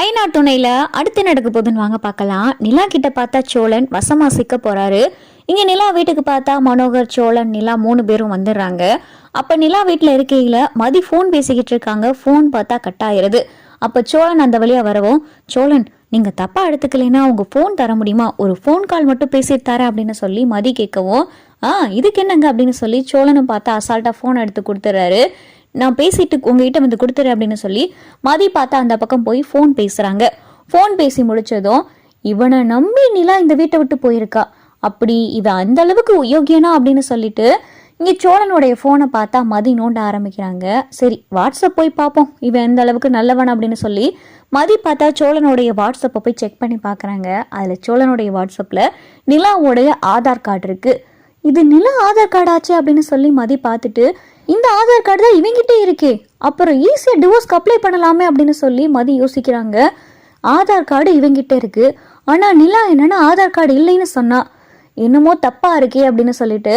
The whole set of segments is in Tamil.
ஐநா துணையில் அடுத்து நடக்க போதுன்னு வாங்க பார்க்கலாம். நிலா கிட்ட பார்த்தா சோழன் வசமா சிக்க போறாரு. இங்கே நிலா வீட்டுக்கு பார்த்தா மனோகர் சோழன் நிலா மூணு பேரும் வந்துடுறாங்க. அப்போ நிலா வீட்டில் இருக்கையில் மதி ஃபோன் பேசிக்கிட்டு இருக்காங்க. ஃபோன் பார்த்தா கட் ஆயிருது. அப்போ சோழன் அந்த வழியாக வரவும் சோழன் நீங்கள் தப்பாக எடுத்துக்கலைன்னா உங்கள் ஃபோன் தர முடியுமா? ஒரு ஃபோன் கால் மட்டும் பேசிட்டு அப்படின்னு சொல்லி மதி கேட்கவும் ஆ இதுக்கு என்னங்க? அப்படின்னு சொல்லி சோழனும் பார்த்தா அசால்ட்டாக ஃபோன் எடுத்து கொடுத்துட்றாரு. நான் பேசிட்டு உங்ககிட்ட வந்து கொடுத்துறேன் அப்படின்னு சொல்லி மதி பார்த்தா அந்த பக்கம் போய் ஃபோன் பேசுகிறாங்க ஃபோன் பேசி முடிச்சதும் இவனை நம்பி நிலா இந்த வீட்டை விட்டு போயிருக்கா. அப்படி இவன் அந்த அளவுக்கு யோகியனா அப்படின்னு சொல்லிட்டு இங்கே சோழனுடைய ஃபோனை பார்த்தா மதி நோண்ட ஆரம்பிக்கிறாங்க. சரி வாட்ஸ்அப் போய் பார்ப்போம். இவன் எந்த அளவுக்கு நல்லவன் அப்படின்னு சொல்லி மதி பார்த்தா சோழனுடைய வாட்ஸ்அப்பை போய் செக் பண்ணி பார்க்குறாங்க. அதில் சோழனுடைய வாட்ஸ்அப்பில் நிலாவுடைய ஆதார் கார்டு இருக்குது இது நிலா ஆதார் கார்டு ஆச்சு அப்படின்னு சொல்லி மதி பார்த்துட்டு இந்த ஆதார் கார்டு தான் இவங்கிட்டே இருக்கே. அப்புறம் ஈஸியாக டிவோர்ஸ்க்கு அப்ளை பண்ணலாமே அப்படின்னு சொல்லி மதி யோசிக்கிறாங்க. ஆதார் கார்டு இவங்கிட்ட இருக்கு. ஆனால் நிலா என்னென்னா ஆதார் கார்டு இல்லைன்னு சொன்னா. என்னமோ தப்பாக இருக்கே அப்படின்னு சொல்லிட்டு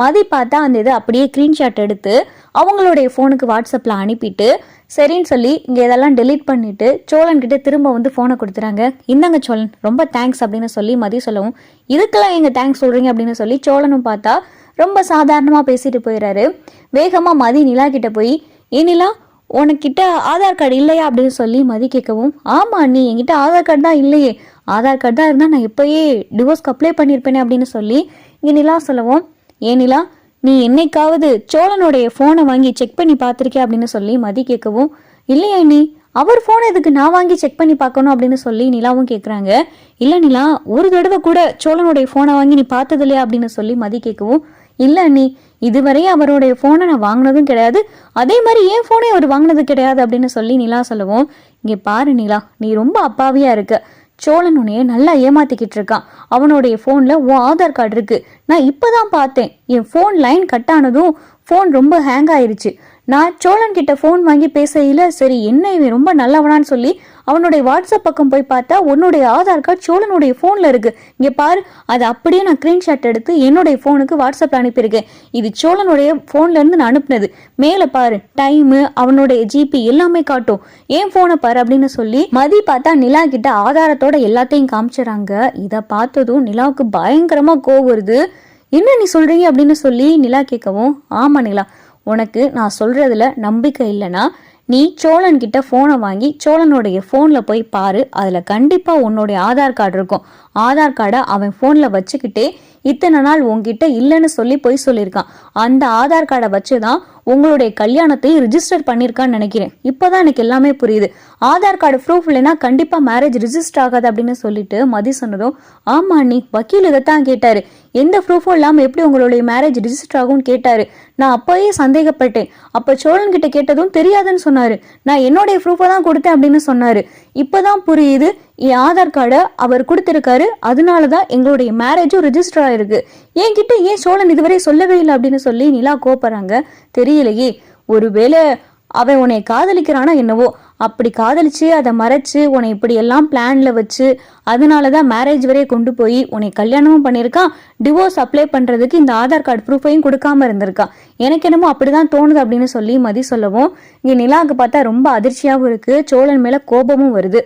மதி பார்த்தா அந்த இதை அப்படியே ஸ்க்ரீன்ஷாட் எடுத்து அவங்களுடைய ஃபோனுக்கு வாட்ஸ்அப்பில் அனுப்பிட்டு சரின்னு சொல்லி இங்கே இதெல்லாம் டெலீட் பண்ணிவிட்டு சோழன்கிட்ட திரும்ப வந்து ஃபோனை கொடுத்துறாங்க. இந்தாங்க சோழன் ரொம்ப தேங்க்ஸ் அப்படின்னு சொல்லி மதி சொல்லவும் இதுக்கெல்லாம் எங்கள் தேங்க்ஸ் சொல்கிறீங்க அப்படின்னு சொல்லி சோழனும் பார்த்தா ரொம்ப சாதாரணமாக பேசிட்டு போயிடுறாரு வேகமாக மதி நிலா கிட்ட போய் ஏ நிலா உனக்கிட்ட ஆதார் கார்டு இல்லையா? அப்படின்னு சொல்லி மதி கேட்கவும் ஆமாம் நீ என்கிட்ட ஆதார் கார்டு தான் இல்லையே. ஆதார் கார்டு தான் இருந்தால் நான் எப்போயே டிவோர்ஸ்க்கு அப்ளை பண்ணியிருப்பேனே அப்படின்னு சொல்லி இங்கே நிலா சொல்லவும் ஏனிலா நிலா நீ என்னைக்காவது சோழனுடைய ஃபோனை வாங்கி செக் பண்ணி பார்த்துருக்கே அப்படின்னு சொல்லி மதி கேட்கவும் இல்லையா நீ அவர் ஃபோனை எதுக்கு நான் வாங்கி செக் பண்ணி பார்க்கணும்? அப்படின்னு சொல்லி நிலாவும் கேட்குறாங்க இல்லை நிலா ஒரு தடவை கூட சோழனுடைய ஃபோனை வாங்கி நீ பார்த்தது இல்லையா அப்படின்னு சொல்லி மதி கேட்கவும் இல்லை அண்ணி இதுவரை அவருடைய ஃபோனை நான் வாங்கினதும் கிடையாது. அதே மாதிரி என் ஃபோனை அவர் வாங்கினது கிடையாது அப்படின்னு சொல்லி நிலா சொல்லுவோம். இங்கே பாரு நிலா நீ ரொம்ப அப்பாவியாக இருக்க. சோழன் உன்னைய நல்லா ஏமாத்திக்கிட்டு இருக்கான். அவனுடைய ஃபோனில் உன் ஆதார் கார்டு இருக்கு. நான் இப்போ தான் பார்த்தேன். என் ஃபோன் லைன் கட் ஆனதும் ஃபோன் ரொம்ப ஹேங் ஆயிருச்சு. நான் சோழன் கிட்ட ஃபோன் வாங்கி பேசையில் சரி என்ன இவன் ரொம்ப நல்லவனான்னு சொல்லி அவனுடைய வாட்ஸ்அப் பக்கம் போய் பார்த்தா உன்னுடைய ஆதார் கார்டு சோழனுடைய ஃபோனில் இருக்கு. இங்கே பாரு அதை அப்படியே நான் ஸ்க்ரீன்ஷாட் எடுத்து என்னுடைய ஃபோனுக்கு வாட்ஸ்அப்பில் அனுப்பியிருக்கேன். இது சோழனுடைய ஃபோன்லேருந்து நான் அனுப்புனது. மேலே பாரு டைமு அவனுடைய ஜிபி எல்லாமே காட்டும். ஏன் ஃபோனை பாரு அப்படின்னு சொல்லி மதி பார்த்தா நிலா கிட்ட ஆதாரத்தோட எல்லாத்தையும் காமிச்சிடறாங்க இதை பார்த்ததும் நிலாவுக்கு பயங்கரமாக கோவம் வருது. என்ன நீ சொல்கிறீங்க அப்படின்னு சொல்லி நிலா கேட்கவும் ஆமாம் நிலா உனக்கு நான் சொல்கிறதுல நம்பிக்கை இல்லைன்னா நீ சோழன் கிட்ட ஃபோனை வாங்கி சோழனுடைய ஃபோனில் போய் பாரு. அதில் கண்டிப்பாக உன்னுடைய ஆதார் கார்டு இருக்கும். ஆதார் கார்டை அவன் ஃபோனில் வச்சுக்கிட்டே இத்தனை நாள் உங்ககிட்ட இல்லைன்னு சொல்லி போய் சொல்லியிருக்கான். அந்த ஆதார் கார்டை வச்சு தான் உங்களுடைய கல்யாணத்தையும் ரிஜிஸ்டர் பண்ணியிருக்கான்னு நினைக்கிறேன். இப்போதான் எனக்கு எல்லாமே புரியுது. ஆதார் கார்டு ப்ரூஃப் இல்லைன்னா கண்டிப்பாக மேரேஜ் ரிஜிஸ்டர் ஆகாது அப்படின்னு சொல்லிட்டு மதி சொன்னதும் ஆமா நீ வக்கீல் இதைத்தான் கேட்டாரு. எந்த ப்ரூஃபும் இல்லாமல் எப்படி உங்களுடைய மேரேஜ் ரிஜிஸ்டர் ஆகும்னு கேட்டாரு. நான் அப்போயே சந்தேகப்பட்டேன். அப்போ சோழன் கிட்ட கேட்டதும் தெரியாதுன்னு சொன்னாரு. நான் என்னுடைய ப்ரூஃபை தான் கொடுத்தேன் அப்படின்னு சொன்னாரு. இப்போதான் புரியுது என் ஆதார் கார்டை அவர் கொடுத்துருக்காரு. அதனால தான் எங்களுடைய மேரேஜும் ரிஜிஸ்டர் ஆயிருக்கு. என்கிட்ட ஏன் சோழன் இதுவரை சொல்லவே இல்லை அப்படின்னு சொல்லி நிலா கோப்பறாங்க தெரியலையே. ஒருவேளை அவன் உன்னை காதலிக்கிறானா என்னவோ? அப்படி காதலிச்சு அதை மறைச்சு உன்னை இப்படி எல்லாம் பிளான்ல வச்சு அதனால தான் மேரேஜ் வரையே கொண்டு போய் உன்னை கல்யாணமும் பண்ணியிருக்கான் டிவோர்ஸ் அப்ளை பண்றதுக்கு இந்த ஆதார் கார்டு ப்ரூஃபையும் கொடுக்காம இருந்திருக்கான் எனக்கு என்னமோ அப்படிதான் தோணுது அப்படின்னு சொல்லி மதி சொல்லவும் இங்க நிலாவுக்கு பார்த்தா ரொம்ப அதிர்ச்சியாகவும் இருக்கு. சோழன் மேல கோபமும் வருது.